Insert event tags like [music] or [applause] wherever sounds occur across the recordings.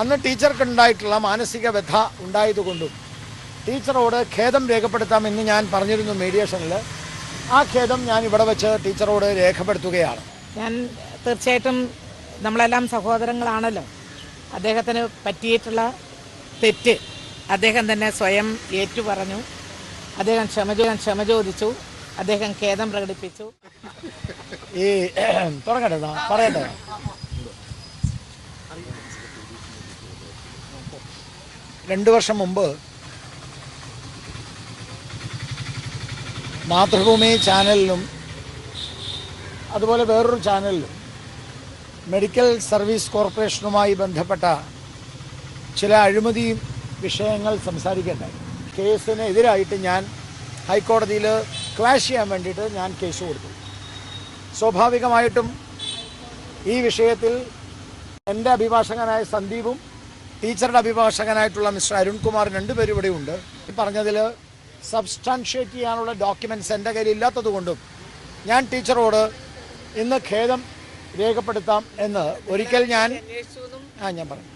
അന്ന് ടീച്ചർക്കുണ്ടായിട്ടുള്ള മാനസിക വ്യഥ ഉണ്ടായതുകൊണ്ടും ടീച്ചറോട് ഖേദം രേഖപ്പെടുത്താമെന്ന് ഞാൻ പറഞ്ഞിരുന്നു മീഡിയേഷനിൽ ആ ഖേദം ഞാൻ ഇവിടെ വെച്ച് ടീച്ചറോട് രേഖപ്പെടുത്തുകയാണ്. ഞാൻ തീർച്ചയായിട്ടും നമ്മളെല്ലാം സഹോദരങ്ങളാണല്ലോ. അദ്ദേഹത്തിന് പറ്റിയിട്ടുള്ള തെറ്റ് അദ്ദേഹം തന്നെ സ്വയം ഏറ്റു പറഞ്ഞു അദ്ദേഹം ക്ഷമ ചെയ്യാൻ ക്ഷമ ചോദിച്ചു. അദ്ദേഹം ഖേദം പ്രകടിപ്പിച്ചു. ഈ തുടങ്ങട്ടെ പറയട്ടെ. രണ്ട് വർഷം മുമ്പ് മാതൃഭൂമി ചാനലിലും അതുപോലെ വേറൊരു ചാനലിലും മെഡിക്കൽ സർവീസ് കോർപ്പറേഷനുമായി ബന്ധപ്പെട്ട ചില അഴിമതി വിഷയങ്ങൾ സംസാരിക്കേണ്ടായി. കേസിന് എതിരായിട്ട് ഞാൻ ഹൈക്കോടതിയിൽ ക്ലാഷ് ചെയ്യാൻ വേണ്ടിയിട്ട് ഞാൻ കേസ് കൊടുത്തു. സ്വാഭാവികമായിട്ടും ഈ വിഷയത്തിൽ എന്റെ അഭിഭാഷകനായ സന്ദീപും ടീച്ചറുടെ അഭിഭാഷകനായിട്ടുള്ള മിസ്റ്റർ അരുൺകുമാർ രണ്ടുപേരും ഇവിടെ ഉണ്ട്. ഈ പറഞ്ഞതിൽ സബ്സ്റ്റാൻഷ്യേറ്റ് ചെയ്യാനുള്ള ഡോക്യുമെന്റ്സ് എന്റെ കയ്യിൽ ഇല്ലാത്തത് കൊണ്ടും ഞാൻ ടീച്ചറോട് ഇന്ന് ഖേദം രേഖപ്പെടുത്താം എന്ന് ഒരിക്കൽ ഞാൻ ആ ഞാൻ പറഞ്ഞു.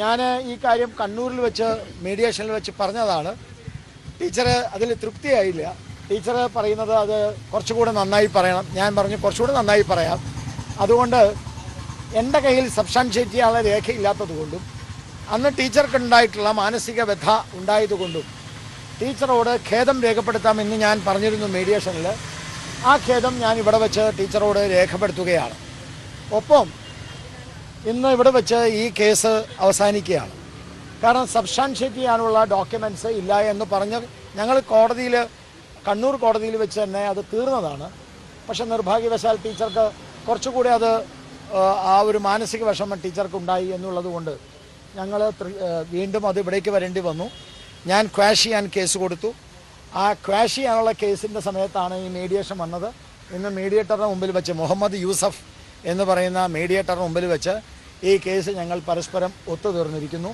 ഞാൻ ഈ കാര്യം കണ്ണൂരിൽ വെച്ച് മീഡിയേഷനിൽ വെച്ച് പറഞ്ഞതാണ്. ടീച്ചർ അതിൽ തൃപ്തിയായില്ല. ടീച്ചർ പറയുന്നത് അത് കുറച്ചുകൂടെ നന്നായി പറയണം. ഞാൻ പറഞ്ഞു കുറച്ചുകൂടെ നന്നായി പറയാം. അതുകൊണ്ട് എന്റെ കയ്യിൽ സബ്സ്റ്റാൻഷ്യേറ്റ് ചെയ്യാനുള്ള രേഖയില്ലാത്തത് കൊണ്ടും അന്ന് ടീച്ചർക്കുണ്ടായിട്ടുള്ള മാനസിക വ്യഥ ഉണ്ടായതുകൊണ്ടും ടീച്ചറോട് ഖേദം രേഖപ്പെടുത്താമെന്ന് ഞാൻ പറഞ്ഞിരുന്നു മീഡിയേഷനിൽ. ആ ഖേദം ഞാൻ ഇവിടെ വെച്ച് ടീച്ചറോട് രേഖപ്പെടുത്തുകയാണ്. ഒപ്പം ഇന്ന് ഇവിടെ വെച്ച് ഈ കേസ് അവസാനിക്കുകയാണ്. കാരണം സബ്സ്റ്റാൻഷ്യേറ്റ് ചെയ്യാനുള്ള ഡോക്യുമെന്റ്സ് ഇല്ല എന്ന് പറഞ്ഞ് ഞങ്ങൾ കോടതിയിൽ കണ്ണൂർ കോടതിയിൽ വെച്ച് തന്നെ അത് തീർന്നതാണ്. പക്ഷേ നിർഭാഗ്യവശാൽ ടീച്ചർക്ക് കുറച്ചുകൂടി അത് ആ, ഒരു മാനസിക വിഷമം ടീച്ചർക്ക് ഉണ്ടായി എന്നുള്ളത് കൊണ്ട് ഞങ്ങൾ വീണ്ടും അത് ഇവിടേക്ക് വരേണ്ടി വന്നു. ഞാൻ ക്വാഷ് ചെയ്യാൻ കേസ് കൊടുത്തു. ആ ക്വാഷ് ചെയ്യാനുള്ള കേസിന്റെ സമയത്താണ് ഈ മീഡിയേഷൻ വന്നത്. ഇന്ന് മീഡിയേറ്ററുടെ മുമ്പിൽ വെച്ച് മുഹമ്മദ് യൂസഫ് എന്ന് പറയുന്ന മീഡിയേറ്ററുടെ മുമ്പിൽ വെച്ച് ഈ കേസ് ഞങ്ങൾ പരസ്പരം ഒത്തുതീർന്നിരിക്കുന്നു.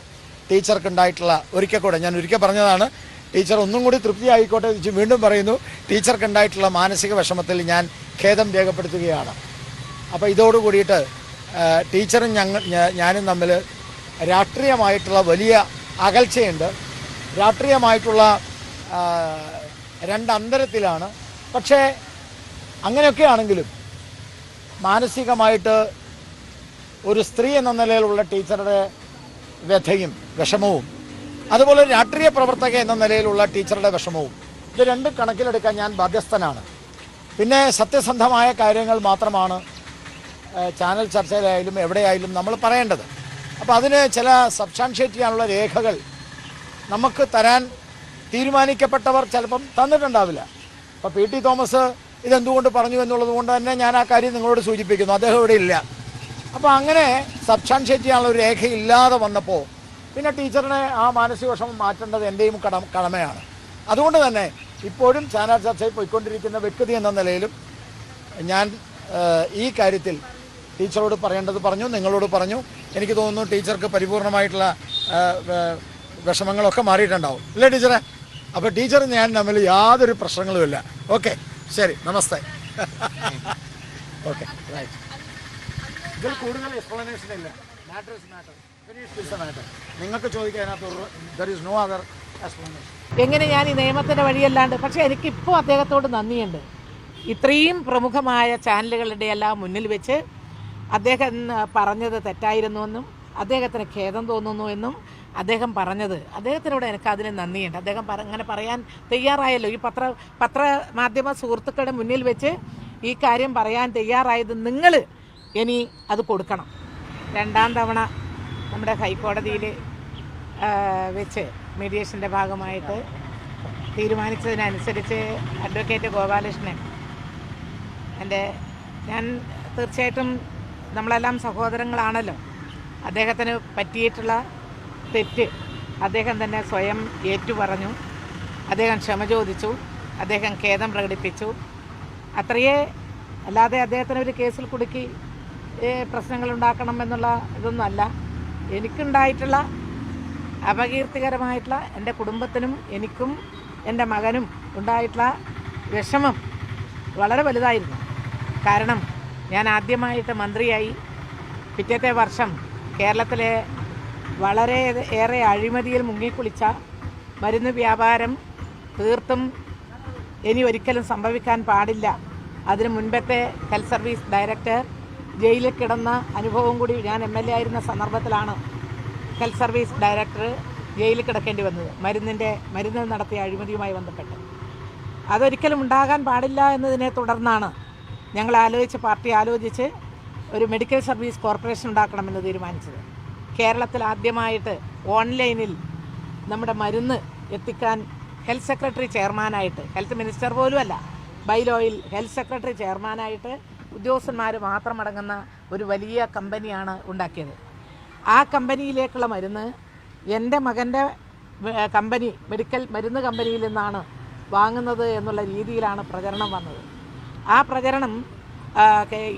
ടീച്ചർക്കുണ്ടായിട്ടുള്ള ഒരിക്കൽ കൂടെ ഞാൻ ഒരിക്കൽ പറഞ്ഞതാണ് ടീച്ചർ ഒന്നും കൂടി തൃപ്തി ആയിക്കോട്ടെ എന്ന് വീണ്ടും പറയുന്നു ടീച്ചർക്കുണ്ടായിട്ടുള്ള മാനസിക വിഷമത്തിൽ ഞാൻ ഖേദം രേഖപ്പെടുത്തുകയാണ്. അപ്പോൾ ഇതോടുകൂടിയിട്ട് ടീച്ചറും ഞങ്ങൾ ഞാനും തമ്മിൽ രാഷ്ട്രീയമായിട്ടുള്ള വലിയ അകൽച്ചയുണ്ട്. രാഷ്ട്രീയമായിട്ടുള്ള രണ്ട് അന്തരത്തിലാണ് പക്ഷേ അങ്ങനെയൊക്കെ ആണെങ്കിലും മാനസികമായിട്ട് ഒരു സ്ത്രീ എന്ന നിലയിലുള്ള ടീച്ചറുടെ വ്യഥയും വിഷമവും അതുപോലെ രാഷ്ട്രീയ പ്രവർത്തക എന്ന നിലയിലുള്ള ടീച്ചറുടെ വിഷമവും ഇത് രണ്ടും കണക്കിലെടുക്കാൻ ഞാൻ ബാധ്യസ്ഥനാണ്. പിന്നെ സത്യസന്ധമായ കാര്യങ്ങൾ മാത്രമാണ് ചാനൽ ചർച്ചയിലായാലും എവിടെയായാലും നമ്മൾ പറയേണ്ടത്. അപ്പോൾ അതിന് ചില സബ്സ്റ്റാൻഷ്യേറ്റ് ചെയ്യാനുള്ള രേഖകൾ നമുക്ക് തരാൻ തീരുമാനിക്കപ്പെട്ടവർ ചിലപ്പം തന്നിട്ടുണ്ടാവില്ല. അപ്പോൾ പി ടി തോമസ് ഇതെന്തുകൊണ്ട് പറഞ്ഞു എന്നുള്ളത് കൊണ്ട് തന്നെ ഞാൻ ആ കാര്യം നിങ്ങളോട് സൂചിപ്പിക്കുന്നു. അദ്ദേഹം ഇവിടെ ഇല്ല. അപ്പോൾ അങ്ങനെ സബ്സ്റ്റാൻഷ്യേറ്റ് ചെയ്യാനുള്ള ഒരു രേഖയില്ലാതെ വന്നപ്പോൾ പിന്നെ ടീച്ചറിനെ ആ മാനസിക വിഷമം മാറ്റേണ്ടത് എന്റെയും കട കടമയാണ്. അതുകൊണ്ട് തന്നെ ഇപ്പോഴും ചാനൽ ചർച്ചയിൽ പോയിക്കൊണ്ടിരിക്കുന്ന വ്യക്തി എന്ന നിലയിലും ഞാൻ ഈ കാര്യത്തിൽ ടീച്ചറോട് പറയേണ്ടത് പറഞ്ഞു നിങ്ങളോട് പറഞ്ഞു. എനിക്ക് തോന്നുന്നു ടീച്ചർക്ക് പരിപൂർണമായിട്ടുള്ള വിഷമങ്ങളൊക്കെ മാറിയിട്ടുണ്ടാവും. അല്ലേ ടീച്ചറെ? അപ്പോൾ ടീച്ചർ ഞാൻ തമ്മിൽ യാതൊരു പ്രശ്നങ്ങളുമില്ല ഓക്കെ ശരി നമസ്തേ. [laughs] ഓക്കെ റൈറ്റ് ഇതിൽ കൂടുതൽ എക്സ്പ്ലനേഷൻ ഇല്ല. മാറ്റർ ഇസ് മാറ്റർ നിങ്ങൾക്ക് ചോദിക്കാൻ ഇസ് നോ എങ്ങനെ ഞാൻ ഈ നിയമത്തിന്റെ വഴിയല്ലാണ്ട് പക്ഷേ എനിക്കിപ്പോൾ അദ്ദേഹത്തോട് നന്ദിയുണ്ട്. ഇത്രയും പ്രമുഖമായ ചാനലുകളുടെ എല്ലാം മുന്നിൽ വെച്ച് അദ്ദേഹം പറഞ്ഞത് തെറ്റായിരുന്നുവെന്നും അദ്ദേഹത്തിന് ഖേദം തോന്നുന്നു എന്നും അദ്ദേഹം പറഞ്ഞത്. അദ്ദേഹത്തിനോട് എനിക്ക് അതിന് നന്ദിയുണ്ട്. അദ്ദേഹം അങ്ങനെ പറയാൻ തയ്യാറായല്ലോ. ഈ പത്ര പത്രമാധ്യമ സുഹൃത്തുക്കളുടെ മുന്നിൽ വെച്ച് ഈ കാര്യം പറയാൻ തയ്യാറായത് നിങ്ങൾ ഇനി അത് കൊടുക്കണം. രണ്ടാം തവണ നമ്മുടെ ഹൈക്കോടതിയിൽ വെച്ച് മീഡിയേഷന്റെ ഭാഗമായിട്ട് തീരുമാനിച്ചതിനനുസരിച്ച് അഡ്വക്കേറ്റ് ഗോപാലകൃഷ്ണൻ എന്റെ ഞാൻ തീർച്ചയായിട്ടും നമ്മളെല്ലാം സഹോദരങ്ങളാണല്ലോ. അദ്ദേഹത്തിന് പറ്റിയിട്ടുള്ള തെറ്റ് അദ്ദേഹം തന്നെ സ്വയം ഏറ്റുപറഞ്ഞു. അദ്ദേഹം ക്ഷമ ചോദിച്ചു. അദ്ദേഹം ഖേദം പ്രകടിപ്പിച്ചു. അത്രയേ അല്ലാതെ അദ്ദേഹത്തിന് ഒരു കേസിൽ കുടുക്കി പ്രശ്നങ്ങൾ ഉണ്ടാക്കണം എന്നുള്ള ഇതൊന്നുമല്ല. എനിക്കുണ്ടായിട്ടുള്ള അപകീർത്തികരമായിട്ടുള്ള എന്റെ കുടുംബത്തിനും എനിക്കും എന്റെ മകനും ഉണ്ടായിട്ടുള്ള വിഷമം വളരെ വലുതായിരുന്നു. കാരണം ഞാൻ ആദ്യമായിട്ട് മന്ത്രിയായി. പിറ്റത്തെ വർഷം കേരളത്തിലെ വളരെ ഏറെ അഴിമതിയിൽ മുങ്ങിക്കുളിച്ച മരുന്ന് വ്യാപാരം തീർത്തും ഇനി ഒരിക്കലും സംഭവിക്കാൻ പാടില്ല. അതിനു മുൻപത്തെ ഹെൽത്ത് സർവീസ് ഡയറക്ടർ ജയിലിൽ കിടന്ന അനുഭവം കൂടി ഞാൻ എം എൽ എ ആയിരുന്ന സന്ദർഭത്തിലാണ് ഹെൽത്ത് സർവീസ് ഡയറക്ടർ ജയിലിൽ കിടക്കേണ്ടി വന്നത്. മരുന്നിന്റെ മരുന്ന് നടത്തിയ അഴിമതിയുമായി ബന്ധപ്പെട്ട്. അതൊരിക്കലും ഉണ്ടാകാൻ പാടില്ല എന്നതിനെ തുടർന്നാണ് ഞങ്ങൾ ആലോചിച്ച് പാർട്ടി ആലോചിച്ച് ഒരു മെഡിക്കൽ സർവീസ് കോർപ്പറേഷൻ ഉണ്ടാക്കണമെന്ന് തീരുമാനിച്ചത്. കേരളത്തിൽ ആദ്യമായിട്ട് ഓൺലൈനിൽ നമ്മുടെ മരുന്ന് എത്തിക്കാൻ ഹെൽത്ത് സെക്രട്ടറി ചെയർമാനായിട്ട് ഹെൽത്ത് മിനിസ്റ്റർ പോലും അല്ല ബൈലോയിൽ ഹെൽത്ത് സെക്രട്ടറി ചെയർമാനായിട്ട് ഉദ്യോഗസ്ഥന്മാർ മാത്രമടങ്ങുന്ന ഒരു വലിയ കമ്പനിയാണ് ഉണ്ടാക്കിയത്. ആ കമ്പനിയിലേക്കുള്ള മരുന്ന് എന്റെ മകന്റെ കമ്പനി മെഡിക്കൽ മരുന്ന് കമ്പനിയിൽ നിന്നാണ് വാങ്ങുന്നത് എന്നുള്ള രീതിയിലാണ് പ്രചരണം വന്നത്. ആ പ്രചരണം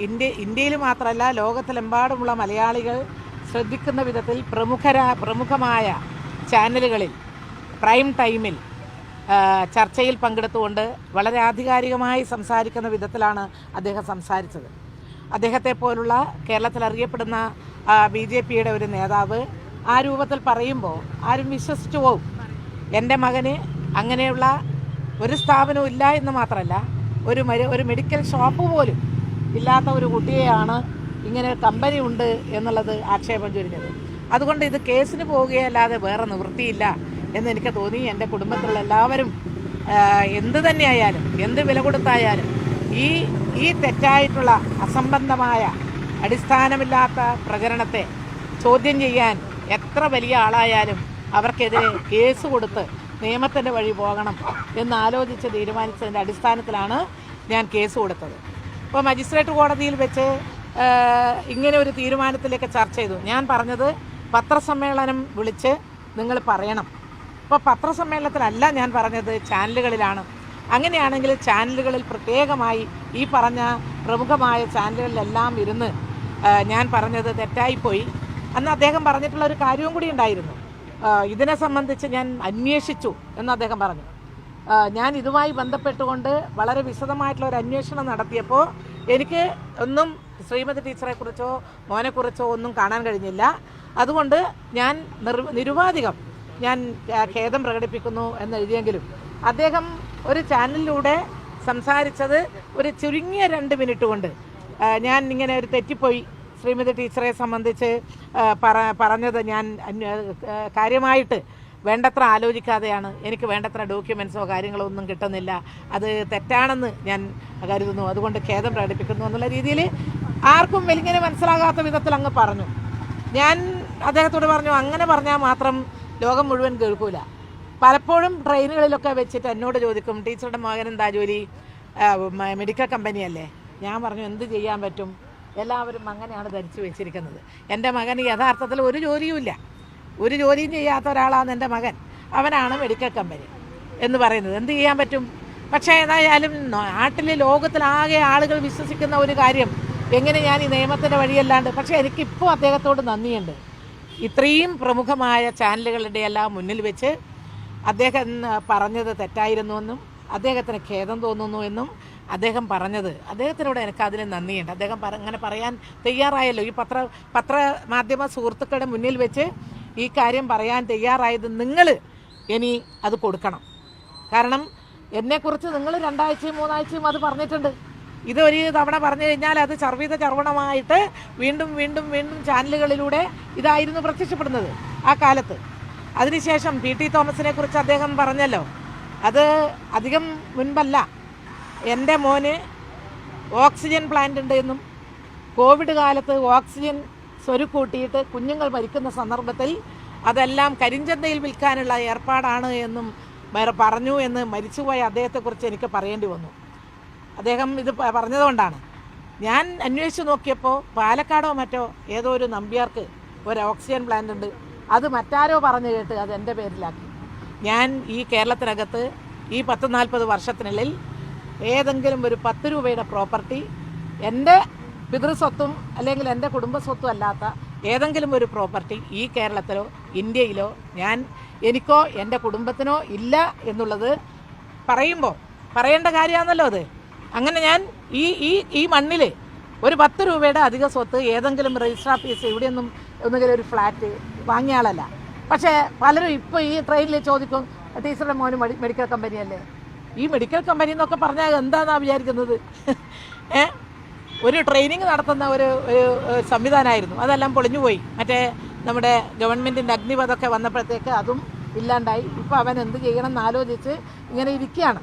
ഇന്ത്യ ഇന്ത്യയിൽ മാത്രമല്ല ലോകത്തിലെമ്പാടുമുള്ള മലയാളികൾ ശ്രദ്ധിക്കുന്ന വിധത്തിൽ പ്രമുഖരാ പ്രമുഖമായ ചാനലുകളിൽ പ്രൈം ടൈമിൽ ചർച്ചയിൽ പങ്കെടുത്തുകൊണ്ട് വളരെ ആധികാരികമായി സംസാരിക്കുന്ന വിധത്തിലാണ് അദ്ദേഹം സംസാരിച്ചത്. അദ്ദേഹത്തെ പോലുള്ള കേരളത്തിൽ അറിയപ്പെടുന്ന ബി ജെ പിയുടെ ഒരു നേതാവ് ആ രൂപത്തിൽ പറയുമ്പോൾ ആരും വിശ്വസിച്ചു പോകും എന്റെ മകന് അങ്ങനെയുള്ള ഒരു സ്ഥാപനവും ഇല്ല എന്ന് മാത്രമല്ല ഒരു ഒരു മെഡിക്കൽ ഷോപ്പ് പോലും ഇല്ലാത്ത ഒരു കുട്ടിയെയാണ് ഇങ്ങനെ കമ്പനി ഉണ്ട് എന്നുള്ളത് ആക്ഷേപം ചൊരിഞ്ഞത്. അതുകൊണ്ട് ഇത് കേസിന് പോവുകയല്ലാതെ വേറെ നിവൃത്തിയില്ല എന്ന് എനിക്ക് തോന്നി. എന്റെ കുടുംബത്തിലുള്ള എല്ലാവരും എന്ത് തന്നെയായാലും എന്ത് വില കൊടുത്തായാലും ഈ ഈ തെറ്റായിട്ടുള്ള അസംബന്ധമായ അടിസ്ഥാനമില്ലാത്ത പ്രചരണത്തെ ചോദ്യം ചെയ്യാൻ എത്ര വലിയ ആളായാലും അവർക്കെതിരെ കേസ് കൊടുത്ത് നിയമത്തിന്റെ വഴി പോകണം എന്ന് ആലോചിച്ച് തീരുമാനിച്ചതിന്റെ അടിസ്ഥാനത്തിലാണ് ഞാൻ കേസ് കൊടുത്തത്. അപ്പോൾ മജിസ്ട്രേറ്റ് കോടതിയിൽ വെച്ച് ഇങ്ങനെ ഒരു തീരുമാനത്തിലേക്ക് ചർച്ച ചെയ്തു. ഞാൻ പറഞ്ഞത് പത്രസമ്മേളനം വിളിച്ച് നിങ്ങൾ പറയണം. അപ്പോൾ പത്രസമ്മേളനത്തിലല്ല ഞാൻ പറഞ്ഞത് ചാനലുകളിലാണ്. അങ്ങനെയാണെങ്കിൽ ചാനലുകളിൽ പ്രത്യേകമായി ഈ പറഞ്ഞ പ്രമുഖമായ ചാനലുകളിലെല്ലാം ഇരുന്ന് ഞാൻ പറഞ്ഞത് തെറ്റായിപ്പോയി. അന്ന് അദ്ദേഹം പറഞ്ഞിട്ടുള്ള ഒരു കാര്യവും കൂടി ഉണ്ടായിരുന്നു. ഇതിനെ സംബന്ധിച്ച് ഞാൻ അന്വേഷിച്ചു എന്ന് അദ്ദേഹം പറഞ്ഞു. ഞാൻ ഇതുമായി ബന്ധപ്പെട്ടുകൊണ്ട് വളരെ വിശദമായിട്ടുള്ള ഒരു അന്വേഷണം നടത്തിയപ്പോൾ എനിക്ക് ഒന്നും ശ്രീമതി ടീച്ചറെ കുറിച്ചോ മോനെക്കുറിച്ചോ ഒന്നും കാണാൻ കഴിഞ്ഞില്ല. അതുകൊണ്ട് ഞാൻ നിരുപാധികം ഞാൻ ഖേദം പ്രകടിപ്പിക്കുന്നു എന്ന് എഴുതിയെങ്കിലും അദ്ദേഹം ഒരു ചാനലിലൂടെ സംസാരിച്ചത് ഒരു ചുരുങ്ങിയ രണ്ട് മിനിറ്റ് കൊണ്ട്. ഞാൻ ഇങ്ങനെ ഒരു തെറ്റിപ്പോയി. ശ്രീമതി ടീച്ചറെ സംബന്ധിച്ച് പറഞ്ഞത് ഞാൻ കാര്യമായിട്ട് വേണ്ടത്ര ആലോചിക്കാതെയാണ്. എനിക്ക് വേണ്ടത്ര ഡോക്യുമെൻസോ കാര്യങ്ങളോ ഒന്നും കിട്ടുന്നില്ല. അത് തെറ്റാണെന്ന് ഞാൻ കരുതുന്നു. അതുകൊണ്ട് ഖേദം പ്രകടിപ്പിക്കുന്നു എന്നുള്ള രീതിയിൽ ആർക്കും വലിങ്ങനെ മനസ്സിലാകാത്ത വിധത്തിൽ അങ്ങ് പറഞ്ഞു. ഞാൻ അദ്ദേഹത്തോട് പറഞ്ഞു അങ്ങനെ പറഞ്ഞാൽ മാത്രം ലോകം മുഴുവൻ കേൾക്കൂല. പലപ്പോഴും ട്രെയിനുകളിലൊക്കെ വെച്ചിട്ട് എന്നോട് ചോദിക്കും ടീച്ചറുടെ മകൻ എന്താ ജോലി? മെഡിക്കൽ കമ്പനിയല്ലേ? ഞാൻ പറഞ്ഞു എന്ത് ചെയ്യാൻ പറ്റും? എല്ലാവരും അങ്ങനെയാണ് ധരിച്ചു വെച്ചിരിക്കുന്നത്. എന്റെ മകന് യഥാർത്ഥത്തിൽ ഒരു ജോലിയുമില്ല. ഒരു ജോലിയും ചെയ്യാത്ത ഒരാളാണ് എന്റെ മകൻ. അവനാണ് മെഡിക്കൽ കമ്പനി എന്ന് പറയുന്നത്. എന്ത് ചെയ്യാൻ പറ്റും? പക്ഷേ ഏതായാലും നാട്ടിലെ ലോകത്തിലാകെ ആളുകൾ വിശ്വസിക്കുന്ന ഒരു കാര്യം എങ്ങനെ ഞാൻ ഈ നിയമത്തിന്റെ വഴിയല്ലാണ്ട് പക്ഷേ എനിക്കിപ്പോൾ അദ്ദേഹത്തോട് നന്ദിയുണ്ട്. ഇത്രയും പ്രമുഖമായ ചാനലുകളുടെ എല്ലാം മുന്നിൽ വെച്ച് അദ്ദേഹം പറഞ്ഞത് തെറ്റായിരുന്നുവെന്നും അദ്ദേഹത്തിന് ഖേദം തോന്നുന്നു എന്നും അദ്ദേഹം പറഞ്ഞത്. അദ്ദേഹത്തിനോട് എനിക്ക് അതിന് നന്ദിയുണ്ട്. അദ്ദേഹം അങ്ങനെ പറയാൻ തയ്യാറായല്ലോ. ഈ പത്ര പത്ര മാധ്യമ സുഹൃത്തുക്കളുടെ മുന്നിൽ വെച്ച് ഈ കാര്യം പറയാൻ തയ്യാറായത് നിങ്ങൾ ഇനി അത് കൊടുക്കണം. കാരണം എന്നെക്കുറിച്ച് നിങ്ങൾ രണ്ടാഴ്ചയും മൂന്നാഴ്ചയും അത് പറഞ്ഞിട്ടുണ്ട്. ഇത് ഒരു തവണ പറഞ്ഞു കഴിഞ്ഞാൽ അത് ചർവിത ചർവണമായിട്ട് വീണ്ടും വീണ്ടും വീണ്ടും ചാനലുകളിലൂടെ ഇതായിരുന്നു പ്രത്യക്ഷപ്പെടുന്നത് ആ കാലത്ത്. അതിനുശേഷം പി ടി തോമസിനെ കുറിച്ച് അദ്ദേഹം പറഞ്ഞല്ലോ. അത് അധികം മുൻപല്ല. എന്റെ മോന് ഓക്സിജൻ പ്ലാന്റ് ഉണ്ട് എന്നും കോവിഡ് കാലത്ത് ഓക്സിജൻ സ്വരുക്കൂട്ടിയിട്ട് കുഞ്ഞുങ്ങൾ മരിക്കുന്ന സന്ദർഭത്തിൽ അതെല്ലാം കരിഞ്ചന്തയിൽ വിൽക്കാനുള്ള ഏർപ്പാടാണ് എന്നും പറഞ്ഞു എന്ന് മരിച്ചുപോയ അദ്ദേഹത്തെക്കുറിച്ച് എനിക്ക് പറയേണ്ടി വന്നു. അദ്ദേഹം ഇത് പറഞ്ഞതുകൊണ്ടാണ്. ഞാൻ അന്വേഷിച്ച് നോക്കിയപ്പോൾ പാലക്കാടോ മറ്റോ ഏതോ ഒരു നമ്പ്യാർക്ക് ഒരു ഓക്സിജൻ പ്ലാന്റ് ഉണ്ട്. അത് മറ്റാരോ പറഞ്ഞു കേട്ട് അത് എന്റെ പേരിലാക്കി. ഞാൻ ഈ കേരളത്തിനകത്ത് ഈ പത്ത് നാൽപ്പത് വർഷത്തിനുള്ളിൽ ഏതെങ്കിലും ഒരു പത്ത് രൂപയുടെ പ്രോപ്പർട്ടി എന്റെ പിതൃസ്വത്തും അല്ലെങ്കിൽ എന്റെ കുടുംബസ്വത്തും അല്ലാത്ത ഏതെങ്കിലും ഒരു പ്രോപ്പർട്ടി ഈ കേരളത്തിലോ ഇന്ത്യയിലോ ഞാൻ എനിക്കോ എന്റെ കുടുംബത്തിനോ ഇല്ല എന്നുള്ളത് പറയുമ്പോൾ പറയേണ്ട കാര്യമാണല്ലോ അത്. അങ്ങനെ ഞാൻ ഈ ഈ ഈ മണ്ണിൽ ഒരു പത്ത് രൂപയുടെ അധിക സ്വത്ത് ഏതെങ്കിലും രജിസ്റ്റർ ഓഫീസ് ഇവിടെയൊന്നും ഒന്നുകിലും ഒരു ഫ്ലാറ്റ് വാങ്ങിയ ആളല്ല. പക്ഷേ പലരും ഇപ്പോൾ ഈ ട്രെയിനിൽ ചോദിക്കും ടീച്ചറുടെ മോന് മെഡിക്കൽ കമ്പനിയല്ലേ ഈ മെഡിക്കൽ കമ്പനി എന്നൊക്കെ പറഞ്ഞാൽ എന്താണെന്നാണ് വിചാരിക്കുന്നത്? ഏ? ഒരു ട്രെയിനിങ് നടത്തുന്ന ഒരു ഒരു സംവിധാനമായിരുന്നു അതെല്ലാം പൊളിഞ്ഞുപോയി മറ്റേ നമ്മുടെ ഗവൺമെന്റിന്റെ അഗ്നിപഥമൊക്കെ വന്നപ്പോഴത്തേക്ക് അതും ഇല്ലാണ്ടായി. ഇപ്പോൾ അവൻ എന്ത് ചെയ്യണം എന്ന് ആലോചിച്ച് ഇങ്ങനെ ഇരിക്കുകയാണ്.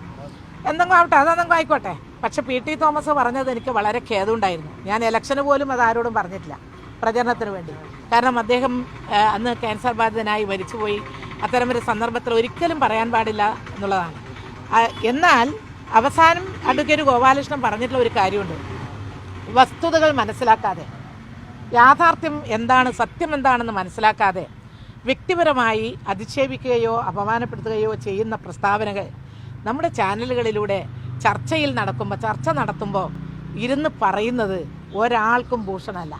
എന്തെങ്കിലും ആവട്ടെ അതെന്തെങ്കിലും ആയിക്കോട്ടെ. പക്ഷെ പി ടി തോമസ് പറഞ്ഞത് എനിക്ക് വളരെ ഖേദമുണ്ടായിരുന്നു. ഞാൻ ഇലക്ഷന് പോലും അത് ആരോടും പറഞ്ഞിട്ടില്ല പ്രചരണത്തിന് വേണ്ടി. കാരണം അദ്ദേഹം അന്ന് ക്യാൻസർ ബാധിതനായി മരിച്ചുപോയി. അത്തരമൊരു സന്ദർഭത്തിൽ ഒരിക്കലും പറയാൻ പാടില്ല എന്നുള്ളതാണ്. എന്നാൽ അവസാനം അഡ്വക്കേറ്റ് ഗോപാലകൃഷ്ണൻ പറഞ്ഞിട്ടുള്ള ഒരു കാര്യമുണ്ട്. വസ്തുതകൾ മനസ്സിലാക്കാതെ യാഥാർത്ഥ്യം എന്താണ് സത്യം എന്താണെന്ന് മനസ്സിലാക്കാതെ വ്യക്തിപരമായി അധിക്ഷേപിക്കുകയോ അപമാനപ്പെടുത്തുകയോ ചെയ്യുന്ന പ്രസ്താവനകൾ നമ്മുടെ ചാനലുകളിലൂടെ ചർച്ചയിൽ നടക്കുമ്പോൾ ചർച്ച നടത്തുമ്പോൾ ഇരുന്ന് പറയുന്നത് ഒരാൾക്കും ഭൂഷണമല്ല.